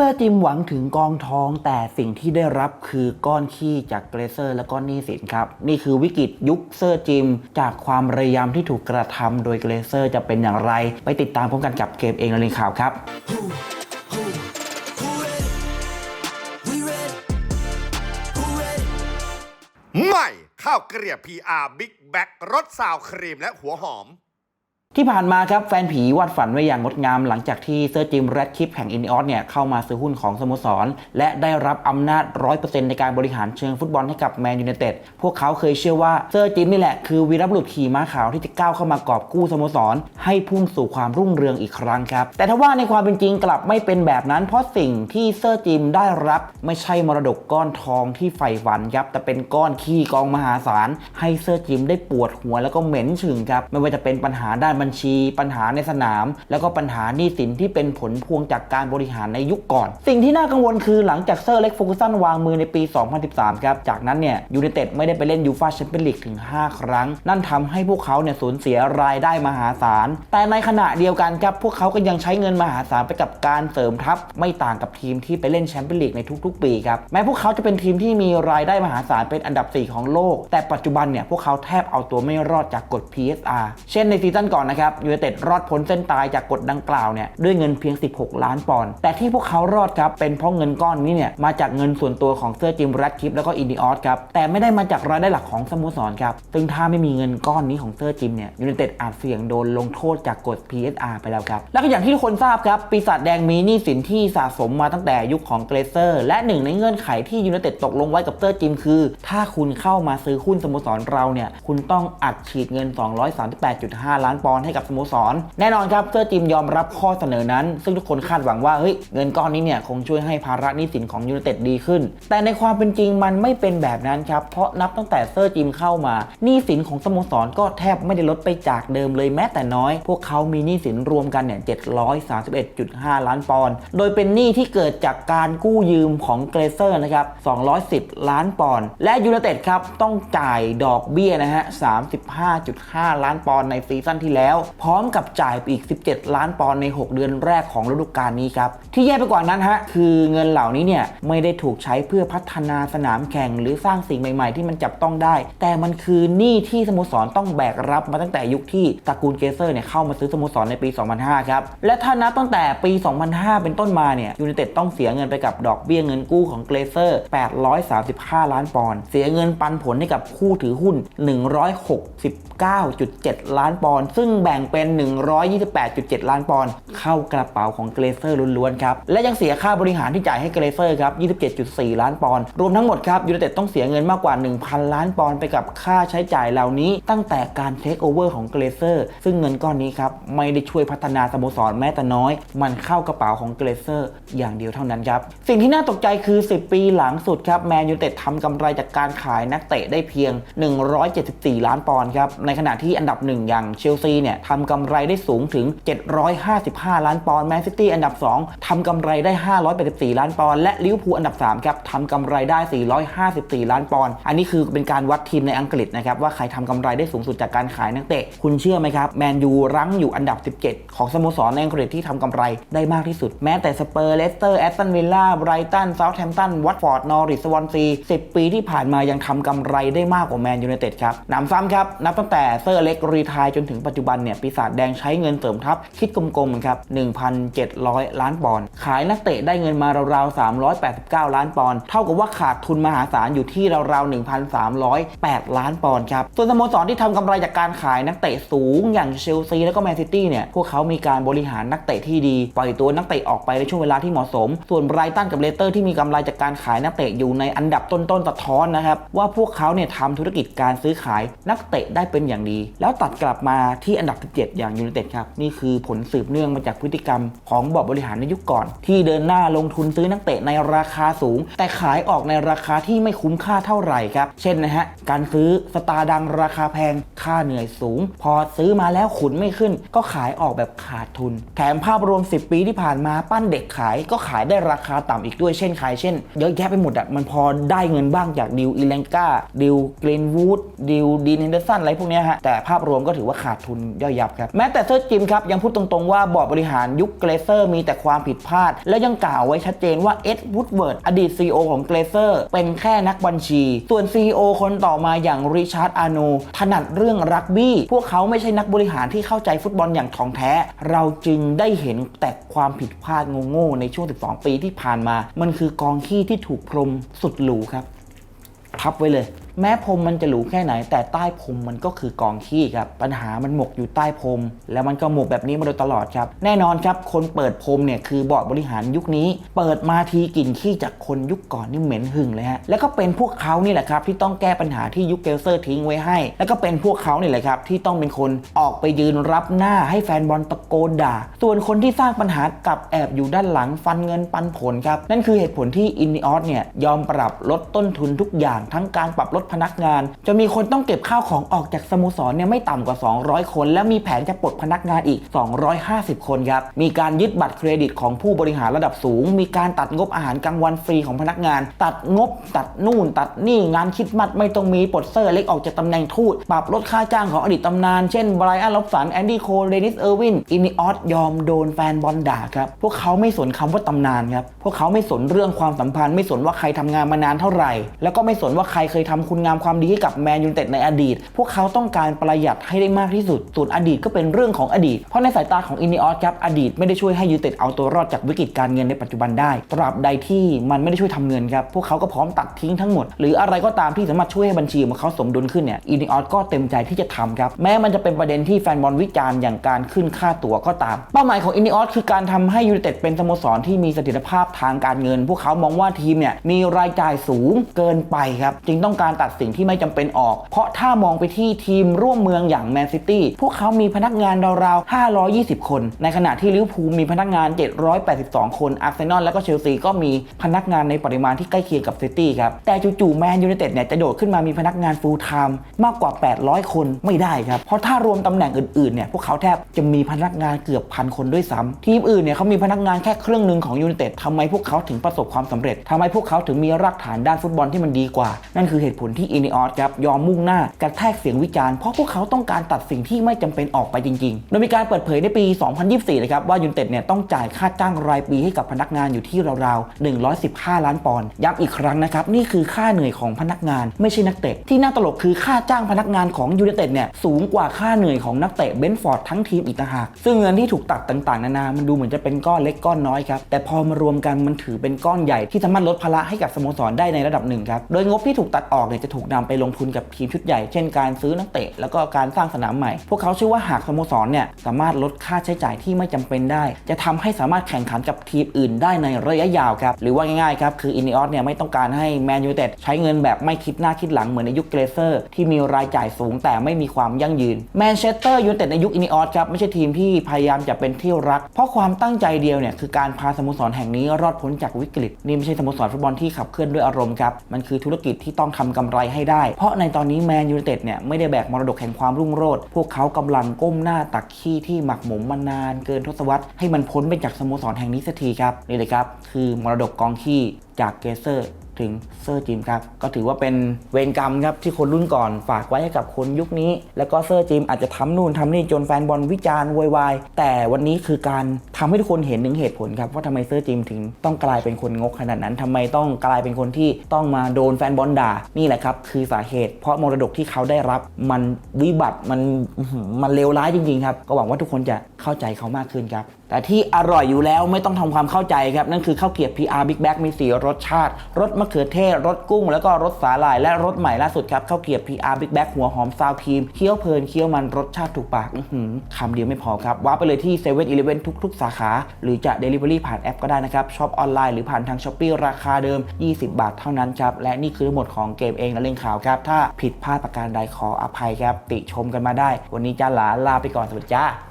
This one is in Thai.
เซอร์จิมหวังถึงกองทองแต่สิ่งที่ได้รับคือก้อนขี้จากเกรเซอร์และก้อนหนี้สินครับ นี่คือวิกฤตยุคเซอร์จิม จากความพยายามที่ถูกกระทำโดยเกรเซอร์จะเป็นอย่างไร ไปติดตามพร้อมกันกับเกมเองในข่าวครับใหม่ข้าวเกลียบ PR Big Back รสซาวครีมและหัวหอม ที่ผ่านมาครับแฟนผีวาดฝันไว้อย่างงดงามหลังจากที่เซอร์จิมแรดคลิปแห่งอินออสเนี่ยเข้ามาซื้อหุ้นของสโมสร และได้รับอำนาจ 100%ในการบริหารเชิงฟุตบอลให้กับแมนยูไนเต็ดพวกเขาเคยเชื่อว่าเซอร์จิมนี่แหละคือวีรบุรุษขี่ม้าขาวที่จะก้าวเข้ามากอบกู้สโมสร ให้พุ่งสู่ความรุ่งเรืองอีกครั้งครับ แต่ถ้าว่าในความเป็นจริงกลับไม่เป็นแบบนั้น เพราะสิ่งที่เซอร์จิมได้รับไม่ใช่มรดกก้อนทองที่ใฝ่ฝันครับแต่เป็นก้อนขี้กองมหาศาลให้เซอร์จิมได้ปวดหัวแล้วก็เหม็นฉึงครับไม่ว่าจะเป็นปัญหาด้านบัญชี ปัญหาในสนาม แล้วก็ปัญหาหนี้สินที่เป็นผลพวงจากการบริหารในยุคก่อน สิ่งที่น่ากังวลคือหลังจากเซอร์เล็กโฟกุสันวางมือในปี 2013 ครับ จากนั้นเนี่ยยูไนเต็ดไม่ได้ไปเล่นยูฟาแชมเปี้ยนลีกถึง 5 ครั้ง นั่นทำให้พวกเขาเนี่ยสูญเสียรายได้มหาศาล แต่ในขณะเดียวกันครับพวกเขาก็ยังใช้เงินมหาศาลไปกับการเสริมทัพไม่ต่างกับทีมที่ไปเล่นแชมเปี้ยนลีกในทุกๆ ปีครับแม้พวกเขาจะเป็นทีมที่มีรายได้มหาศาลเป็นอันดับ 4 ของโลก แต่ปัจจุบันเนี่ยพวกเขาแทบเอาตัวไม่รอดจากกฎ PSR เช่นในซีซั่นก่อนนะครับยูไนเต็ดรอดพ้นเส้นตายจากกฎดังกล่าวเนี่ยด้วยเงินเพียง 16 ล้านปอนด์แต่ที่พวกเขารอดครับเป็นเพราะเงินก้อนนี้เนี่ยมาจากเงินส่วนตัวของเซอร์จิมแรดคลิปแล้วก็อินดิออสครับแต่ไม่ได้มาจากรายได้หลักของสโมสรครับซึ่งถ้าไม่มีเงินก้อนนี้ของเซอร์จิมเนี่ยยูไนเต็ดอาจเสี่ยงโดนลงโทษจากกฎ PSR ไปแล้วครับแล้วก็อย่างที่ทุกคนทราบครับปีศาจแดงมีหนี้สินที่สะสมมาตั้งแต่ยุคของเกรเซอร์ และหนึ่งในเงื่อนไขที่ยูไนเต็ดตกลงไว้กับเซอร์จิมคือ ถ้าคุณเข้ามาซื้อหุ้นสโมสรเราเนี่ยคุณต้องอัดฉีดเงิน 238.5 ล้านปอนด์ให้กับสโมสร แน่นอนครับเซอร์จิมยอมรับข้อเสนอนั้น ซึ่งทุกคนคาดหวังว่าเฮ้ยเงินก้อนนี้เนี่ยคงช่วยให้ภาระหนี้สินของยูไนเต็ดดีขึ้น แต่ในความเป็นจริงมันไม่เป็นแบบนั้นครับ เพราะนับตั้งแต่เซอร์จิมเข้ามาหนี้สินของสโมสรก็แทบไม่ได้ลดไปจากเดิมเลยแม้แต่น้อย พวกเขามีหนี้สินรวมกันเนี่ย731.5 ล้านปอนด์โดยเป็นหนี้ที่เกิดจากการกู้ยืมของเกรเซอร์นะครับ210 ล้านปอนด์และยูไนเต็ดครับต้องจ่ายดอกเบี้ยนะฮะ35.5 ล้านปอนด์ในซีซั่นที่แล้วพร้อมกับจ่ายไปอีก 17 ล้านปอนด์ใน 6 เดือนแรกของฤดูกาลนี้ครับ ที่แย่ไปกว่านั้นฮะคือเงินเหล่านี้เนี่ยไม่ได้ถูกใช้เพื่อพัฒนาสนามแข่งหรือสร้างสิ่งใหม่ๆ ที่มันจับต้องได้ แต่มันคือหนี้ที่สโมสรต้องแบกรับมาตั้งแต่ยุคที่ตระกูลเกเซอร์เนี่ยเข้ามาซื้อสโมสรในปี 2005 ครับ และถ้านับตั้งแต่ปี 2005 เป็นต้นมาเนี่ยยูไนเต็ดต้องเสียเงินไปกับดอกเบี้ยเงินกู้ของเกเซอร์ 835 ล้านปอนด์เสียเงินปันผลให้กับผู้ถือหุ้น 169.7 ล้านปอนด์ซึ่งแบ่งเป็น 128.7 ล้านปอนด์เข้ากระเป๋าของเกรเซอร์ล้วนๆครับ และยังเสียค่าบริหารที่จ่ายให้เกรเซอร์ครับ 27.4 ล้านปอนด์รวมทั้งหมดครับยูไนเต็ดต้องเสียเงินมากกว่า 1,000 ล้านปอนด์ไปกับค่าใช้จ่ายเหล่านี้ ตั้งแต่การเทคโอเวอร์ของเกรเซอร์ซึ่งเงินก้อนนี้ครับไม่ได้ช่วยพัฒนาสโมสรแม้แต่น้อย มันเข้ากระเป๋าของเกรเซอร์อย่างเดียวเท่านั้นครับสิ่งที่น่าตกใจคือ 10 ปีหลังสุดครับแมนยูไนเต็ดทำกำไรจากการขายนักเตะได้เพียง 174 ล้านปอนด์ครับในขณะที่อันดับหนึ่งอย่างเชลซีเนี่ยทำกำไรได้สูงถึง 755 ล้านปอนด์แมนซิตี้อันดับ 2ทำกำไรได้ 584 ล้านปอนด์และลิเวอร์พูลอันดับ3ครับทำกำไรได้ 454 ล้านปอนด์อันนี้คือเป็นการวัดทีมในอังกฤษนะครับว่าใครทำกำไรได้สูงสุดจากการขายนักเตะ คุณเชื่อไหมครับแมนยูรั้งอยู่อันดับ 17 ของสโมสรในอังกฤษที่ทำกำไรได้มากที่สุด แม้แต่สเปอร์เลสเตอร์แอสตันวิลล่าไบรตันเซาท์แฮมป์ตันวัตฟอร์ดนอริสสวอนซี10 ปีที่ผ่านมายังทำกำไรได้มากกว่าแมนยูไนเต็ดครับหนำซ้ำครับนับตั้งแต่เซอร์เล็กรีทายจนถึงปัจจุบันเนี่ยปีศาจแดงใช้เงินเสริมทัพคิดกลมๆครับ1,700 ล้านปอนด์ขายนักเตะได้เงินมาราวๆ389 ล้านปอนด์เท่ากับว่าขาดทุนมหาศาลอยู่ที่ราวๆ1,308 ล้านปอนด์ครับส่วนสโมสรที่ทำกำไรจากการขายนักเตะสูงอย่างเชลซีแล้วก็แมนซิตี้เนี่ยพวกเขามีการบริหารนักเตะที่ดี ปล่อยตัวนักเตะออกไปในช่วงเวลาที่เหมาะสม ส่วนไบรตันกับเลสเตอร์ที่มีกำไรจากการขายนักเตะอยู่ในอันดับต้นๆสะท้อนนะครับว่าพวกเขาเนี่ยทำธุรกิจการซื้อขายนักเตะได้เป็นอย่างดี แล้วตัดกลับมาที่อันดับ 17 อย่างยูไนเต็ดครับ นี่คือผลสืบเนื่องมาจากพฤติกรรมของบอร์ดบริหารในยุคก่อน ที่เดินหน้าลงทุนซื้อนักเตะในราคาสูง แต่ขายออกในราคาที่ไม่คุ้มค่าเท่าไหร่ครับ เช่นนะฮะ การซื้อสตาร์ดังราคาแพง ค่าเหนื่อยสูง พอซื้อมาแล้วขุนไม่ขึ้น ก็ขายออกแบบขาดทุน แถมภาพรวม 10 ปีที่ผ่านมาปั้นเด็กขายก็ขายได้ราคาต่ำอีกด้วยเช่นขายเช่น เยอะแยะไปหมดอะมันพอได้เงินบ้างจากดิวอีเลนกาดิวเกรนวูดดิวดีนเฮนเดอร์สันอะไรพวกเนี้ยฮะแต่ภาพรวมก็ถือว่าขาดทุนย่อยยับครับแม้แต่เซอร์จิมครับยังพูดตรงๆว่าบอร์ดบริหารยุคเกรเซอร์มีแต่ความผิดพลาด และยังกล่าวไว้ชัดเจนว่าเอ็ดวูดเวิร์ดอดีต CEO ของเกรเซอร์เป็นแค่นักบัญชี ส่วน CEO คนต่อมาอย่างริชาร์ดอาโนถนัดเรื่องรักบี้ พวกเขาไม่ใช่นักบริหารที่เข้าใจฟุตบอลอย่างถ่องแท้ เราจึงได้เห็นแต่ความผิดพลาดโง่ๆในช่วง 12 ปีที่ผ่านมา มันคือกองขี้ที่ถูกพรมสุดหรูครับพับไว้เลย แม้พรมมันจะหรูแค่ไหน แต่ใต้พรมมันก็คือกองขี้ครับปัญหามันหมกอยู่ใต้พรมแล้วมันก็หมกแบบนี้มาโดยตลอดครับ แน่นอนครับ คนเปิดพรมเนี่ยคือบอร์ดบริหารยุคนี้ เปิดมาทีกลิ่นขี้จากคนยุคก่อนนี่เหม็นหึงเลยฮะแล้วก็เป็นพวกเขานี่แหละครับที่ต้องแก้ปัญหาที่ยุคเกลเซอร์ทิ้งไว้ให้ แล้วก็เป็นพวกเขานี่แหละครับที่ต้องเป็นคนออกไปยืนรับหน้าให้แฟนบอลตะโกนด่า ส่วนคนที่สร้างปัญหากลับแอบอยู่ด้านหลังฟันเงินปันผลครับนั่นคือเหตุผลที่อินนิออสเนี่ยยอมปรับลดต้นทุนทุกอย่างทั้งการปรับลดพนักงานจะมีคนต้องเก็บข้าวของออกจากสโมสรเนี่ยไม่ต่ำกว่า 200 คน และมีแผนจะปลดพนักงานอีก 250 คนครับ มีการยึดบัตรเครดิตของผู้บริหารระดับสูง มีการตัดงบอาหารกลางวันฟรีของพนักงาน ตัดงบตัดนู่น ตัดนี่งานคิดมัดไม่ต้องมีปลดเซอร์เล็กออกจากตำแหน่งทูตปรับลดค่าจ้างของอดีตตำนาน เช่นไบรอันล็อบสันแอนดี้โคลเดนิสเออร์วินอินิออสยอมโดนแฟนบอลด่าครับพวกเขาไม่สนคำว่าตำนานครับพวกเขาไม่สนเรื่องความสัมพันธ์ไม่สนว่าใครทำงานมานานเท่าไหร่ แล้วก็ไม่สนว่าใครเคยทำคุณงามความดีให้กับแมนยูเต็ดในอดีต พวกเขาต้องการประหยัดให้ได้มากที่สุด ส่วนอดีตก็เป็นเรื่องของอดีต เพราะในสายตาของอินิออสครับอดีตไม่ได้ช่วยให้ยูเต็ดเอาตัวรอดจากวิกฤตการเงินในปัจจุบันได้ ตราบใดที่มันไม่ได้ช่วยทำเงินครับ พวกเขาก็พร้อมตัดทิ้งทั้งหมด หรืออะไรก็ตามที่สามารถช่วยให้บัญชีของเขาสมดุลขึ้นเนี่ยอินิออสก็เต็มใจที่จะทำครับแม้มันจะเป็นประเด็นที่แฟนบอลวิจารณ์อย่างการขึ้นค่าตั๋วก็ตาม เป้าหมายของอินิออสคือการทำให้ยูเต็ดเป็นสโมสรที่มีเสถียรภาพทางการเงิน พวกเขามองว่าทีมเนี่ยมีรายจ่ายสูงเกินไปครับจึงต้องการตัดสิ่งที่ไม่จำเป็นออก เพราะถ้ามองไปที่ทีมร่วมเมืองอย่างแมนซิตี้พวกเขามีพนักงานราวๆ 520 คน ในขณะที่ลิเวอร์พูลมีพนักงาน 782 คนอาร์เซนอลและก็เชลซีก็มีพนักงานในปริมาณที่ใกล้เคียงกับซิตี้ครับ แต่จู่ๆแมนยูไนเต็ดเนี่ยจะโดดขึ้นมามีพนักงานฟูลไทม์มากกว่า 800 คนไม่ได้ครับ เพราะถ้ารวมตำแหน่งอื่นๆเนี่ยพวกเขาแทบจะมีพนักงานเกือบพันคนด้วยซ้ำทีมอื่นเนี่ยเขามีพนักงานแค่ครึ่งหนึ่งของยูไนเต็ดทำไมพวกเขาถึงประสบความสำเร็จทำไมพวกเขาถึงมีรากฐานด้านฟุตบอลที่มันดีกว่า นั่นคือเหตุผลที่อินิออสครับยอมมุ่งหน้ากระแทกเสียงวิจารณ์เพราะพวกเขาต้องการตัดสิ่งที่ไม่จำเป็นออกไปจริงๆ โดยมีการเปิดเผยในปี 2024 นะครับว่ายูนเต็ดเนี่ยต้องจ่ายค่าจ้างรายปีให้กับพนักงานอยู่ที่ราวๆ 115 ล้านปอนด์ย้ำอีกครั้งนะครับนี่คือค่าเหนื่อยของพนักงานไม่ใช่นักเตะที่น่าตลกคือค่าจ้างพนักงานของยูไนเต็ดเนี่ยสูงกว่าค่าเหนื่อยของนักเตะเบนฟอร์ดทั้งทีมอีกต่างหากซึ่งเงินที่ถูกตัดต่างๆ นานา มันดูเหมือนจะเป็นก้อนเล็กก้อนน้อยครับแต่พอมารวมกันมันถือเป็นก้อนใหญ่ที่สามารถลดภาระให้กับสโมสรได้ในระดับหนึ่งครับโดยงบที่ถูกตัดออกเนี่ยจะถูกนำไปลงทุนกับทีมชุดใหญ่ เช่นการซื้อนักเตะแล้วก็การสร้างสนามใหม่ พวกเขาเชื่อว่าหากสโมสรเนี่ยสามารถลดค่าใช้จ่ายที่ไม่จำเป็นได้ จะทำให้สามารถแข่งขันกับทีมอื่นได้ในระยะยาวครับ หรือว่าง่ายๆครับ คืออิน i ออสเนี่ยไม่ต้องการให้แมนยูเต็ดใช้เงินแบบไม่คิดหน้าคิดหลังเหมือนในยุคเกรเซอร์ที่มีรายจ่ายสูงแต่ไม่มีความยั่งยืนแมนเชสเตอร์ยูนเต็ดในยุคอิน i ออสครับไม่ใช่ทีมที่พยายามจะเป็นที่รัก เพราะความตั้งใจเดียวเนี่ยคือการพาสโมสรแห่งนี้รอดพ้นจากวิกฤตนี่ไม่ใช่สโมสรฟุตบอลที่ขับเคลื่อนด้วยอารมณ์ครับมันคือธุรกิจที่ต้องทำกำไรให้ได้ เพราะในตอนนี้แมนยูไนเต็ดเนี่ยไม่ได้แบกมรดกแห่งความรุ่งโรจน์พวกเขากำลังก้มหน้าตักขี้ที่หมักหมมมานานเกินทศวรรษให้มันพ้นไปจากสโมสรแห่งนี้สักทีครับนี่เลยครับคือมรดกกองขี้จากเกเซอร์ ถึงเซอร์จิมครับ ก็ถือว่าเป็นเวรกรรมครับที่คนรุ่นก่อนฝากไว้ให้กับคนยุคนี้ แล้วก็เซอร์จิมอาจจะทำนู่นทำนี่จนแฟนบอลวิจารณ์โวยวายแต่วันนี้คือการทำให้ทุกคนเห็นถึงเหตุผลครับว่าทำไมเซอร์จิมถึงต้องกลายเป็นคนงกขนาดนั้นทำไมต้องกลายเป็นคนที่ต้องมาโดนแฟนบอลด่านี่แหละครับคือสาเหตุ เพราะมรดกที่เขาได้รับมันวิบัติมันมันเลวร้ายจริงๆครับก็หวังว่าทุกคนจะเข้าใจเขามากขึ้นครับ แต่ที่อร่อยอยู่แล้วไม่ต้องทำความเข้าใจครับ นั่นคือข้าวเกรียบ PR Big Bag มี 4 รสชาติ รสมะเขือเทศ รสกุ้ง แล้วก็รสสาหร่าย และรสใหม่ล่าสุดครับข้าวเกรียบ PR Big Bag หัวหอมซาวครีม เคี้ยวเพลินเคี้ยวมันรสชาติถูกปากคำเดียวไม่พอครับว้าไปเลยที่7 e เ e ่ e อทุก ๆ สาขา หรือจะ Delivery ผ่านแอปก็ได้นะครับช็อปออนไลน์หรือผ่านทาง s h อ p e e ราคาเดิม 20 บาทเท่านั้นครับและนี่คือทั้งหมดของเกมเองและเล่งข่าวครับถ้าผิดพลาดประการใดขออภัยครับติชมกันมาได้ วันนี้จ้าหลาลาไปก่อนสวัสดีจ้า